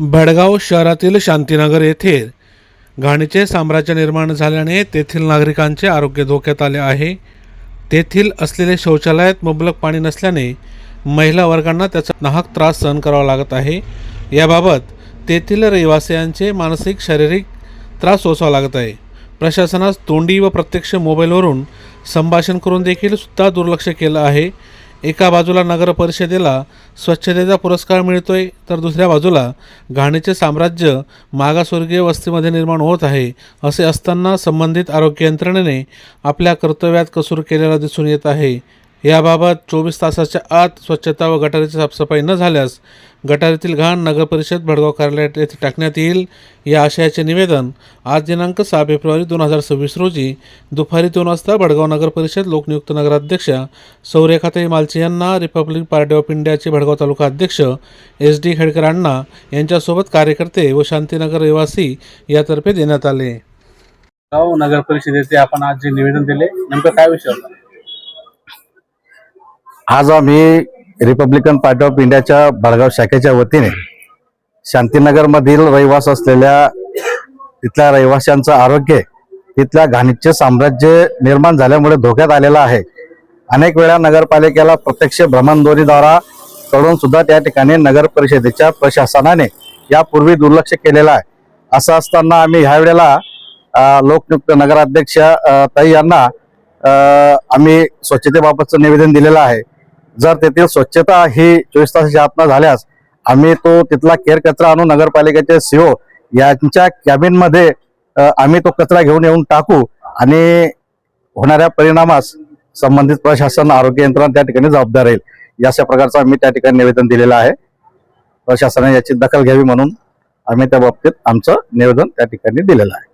भडगाव शहरातील शांतीनगर येथे घाणीचे साम्राज्य निर्माण झाल्याने तेथील नागरिकांचे आरोग्य धोक्यात आले आहे. तेथील असलेले शौचालयात मुबलक पाणी नसल्याने महिला वर्गांना त्याचा नाहक त्रास सहन करावा लागत आहे. याबाबत तेथील रहिवासियांचे मानसिक शारीरिक त्रास सोसावा लागत आहे. प्रशासनास तोंडी व प्रत्यक्ष मोबाईलवरून संभाषण करून देखील सुद्धा दुर्लक्ष केलं आहे. एका बाजूला नगर परिषदेला स्वच्छतेचा पुरस्कार मिळतोय तर दुसऱ्या बाजूला घाणीचे साम्राज्य मागासवर्गीय वस्तीमध्ये निर्माण होत आहे असे असताना संबंधित आरोग्य यंत्रणेने आपल्या कर्तव्यात कसूर केलेला दिसून येत आहे. याबाबत चोवीस तासाच्या आत स्वच्छता व गटारीची साफसफाई न झाल्यास गटारीतील घाण नगर परिषद भडगाव कार्यालयात येथे टाकण्यात येईल या आशयाचे निवेदन आज दिनांक सहा फेब्रुवारी दोन हजार सव्वीस रोजी दुपारी दोन वाजता भडगाव नगर परिषद लोकनियुक्त नगराध्यक्षा सौरेखाताई मालचे यांना रिपब्लिक पार्टी ऑफ इंडियाचे भडगाव तालुका अध्यक्ष एस डी खेडकर अण्णा यांच्यासोबत कार्यकर्ते व शांतीनगर रहिवासी यातर्फे देण्यात आले. नगर परिषदेचे आपण आज जे निवेदन दिले नेमकं काय विषय होता आज आम्ही रिपब्लिकन पार्टी ऑफ इंडियाच्या भडगाव शाखेच्या वतीने शांतीनगरमधील रहिवास असलेल्या तिथल्या रहिवाशांचं आरोग्य तिथल्या घाणीचे साम्राज्य निर्माण झाल्यामुळे धोक्यात आलेलं आहे. अनेक वेळा नगरपालिकेला प्रत्यक्ष भ्रमणदोरीद्वारा कडून सुद्धा त्या ठिकाणी नगर परिषदेच्या प्रशासनाने यापूर्वी दुर्लक्ष केलेलं आहे. असं असताना आम्ही ह्या वेळेला लोकनियुक्त नगराध्यक्ष ताई यांना आम्ही स्वच्छतेबाबतचं निवेदन दिलेलं आहे. जर तेथील स्वच्छता ही चोवीस तासाच्या आत झाल्यास आम्ही तो तिथला केर कचरा आणून नगरपालिकेचे सीओ यांच्या कॅबिनमध्ये आम्ही तो कचरा घेऊन येऊन टाकू आणि होणाऱ्या परिणामास संबंधित प्रशासन आरोग्य यंत्रणा त्या ठिकाणी जबाबदार राहील. या अशा प्रकारचं आम्ही त्या ठिकाणी निवेदन दिलेलं आहे. प्रशासनाने याची दखल घ्यावी म्हणून आम्ही त्या बाबतीत आमचं निवेदन त्या ठिकाणी दिलेलं आहे.